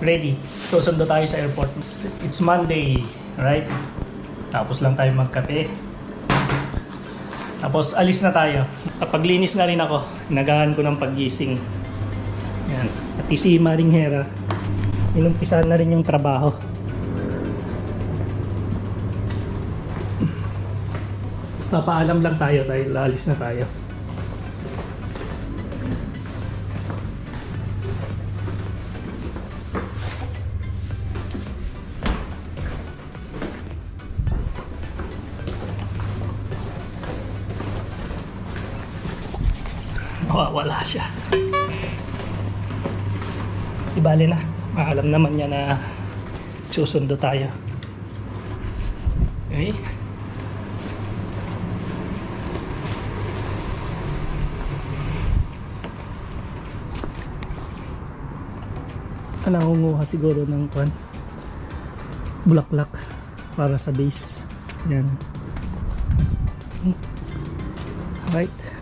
ready. Susundo tayo sa airport. It's, Monday, right? Tapos lang tayo magkape. Tapos alis na tayo. Paglinis na rin ako. Nagahan ko ng paggising. Yan. At si Maring Hera, inumpisahan na rin yung trabaho. Papaalam lang tayo dahil alis na tayo. Mawawala siya. Ibali na. Maalam naman niya na susundo tayo. Okay? nangunguha siguro ng kwan bulaklak para sa base yan right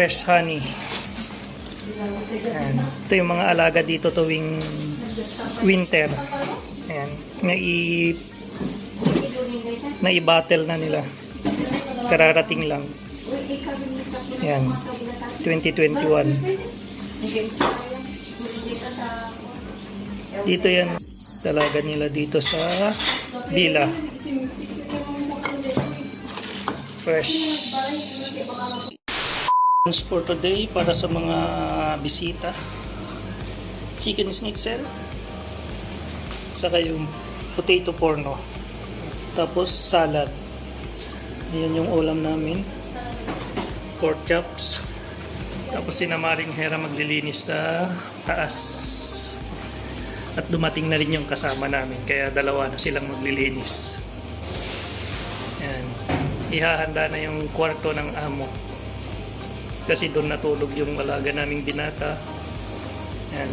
fresh honey. Ayan. ito yung mga alaga dito tuwing winter. Ayan. Nai nai-battle na nila. Kararating lang. Ayan. 2021 dito yan. Talaga nila dito sa Villa fresh for today para sa mga bisita. Chicken schnitzel. Saka yung potato porno. Tapos salad. Yan yung ulam namin. Pork chops. Tapos sinamaring hera maglilinis sa taas. At dumating na rin yung kasama namin kaya dalawa na silang maglilinis. Yan ihahanda na yung kwarto ng amo kasi doon natulog yung alaga naming binata. Yan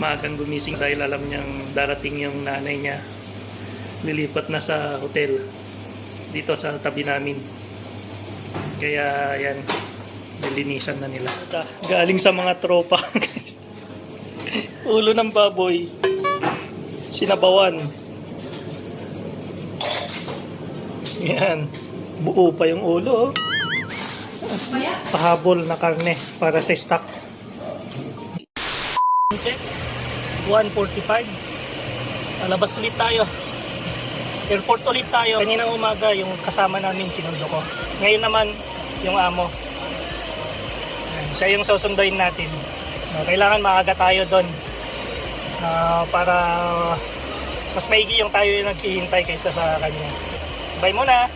maagang gumising dahil alam niyang darating yung nanay niya. Lilipat na sa hotel. Dito sa tabi namin. Kaya yan nilinisan na nila. Galing sa mga tropa. Ulo ng baboy. Sinabawan. Yan buo pa yung ulo oh. Pahabol na karne para sa stock. 145 Alabas ulit tayo. Airport ulit tayo. Kanina umaga yung kasama namin sinundo ko. Ngayon naman yung amo. Siya yung susunduin natin. Kailangan maaga tayo doon. Uh, para mas maigi yung tayo yung naghihintay kaysa sa kanya. Bye muna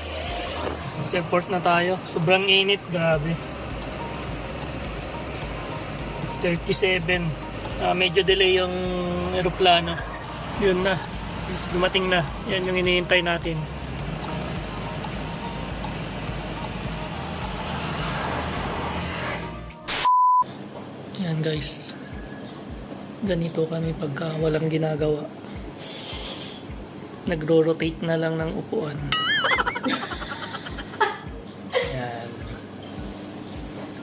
sa airport na tayo sobrang init grabe 37 Ah, medyo delay yung eroplano. Yun na. Dumating na. Yan yung hinihintay natin. Yan guys. Ganito kami pagka walang ginagawa. Nagro-rotate na lang ng upuan.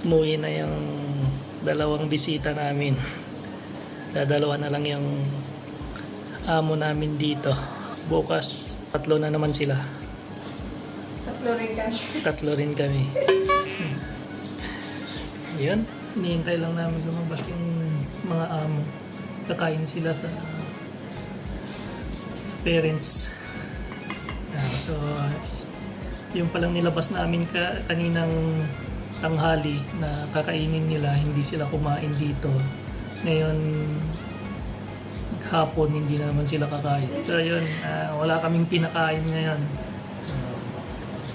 Umuwi na yung dalawang bisita namin. Dadalawa na lang yung amo namin dito. Bukas tatlo na naman sila. Tatlo rin kami. tatlo rin kami. Hmm. yun hinihintay lang namin lumabas yung mga amo. Kakain sila sa parents. Ah, so yung palang nilabas namin ka, kaninang tanghali na kakainin nila hindi sila kumain dito. Ngayon hapon hindi na naman sila kakain. So yun ah, wala kaming pinakain ngayon.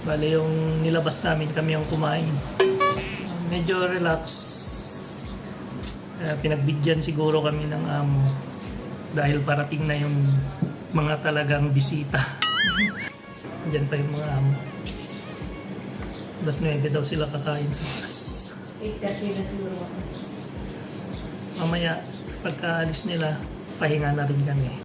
Bale yung nilabas namin kami ang kumain. Medyo relax. Ah, pinagbigyan siguro kami ng amo dahil parating na yung mga talagang bisita. Diyan pa yung mga amo alas 9 daw sila kakain sa taas 8.30 na siguro ako. mamaya pagkaalis nila pahinga na rin kami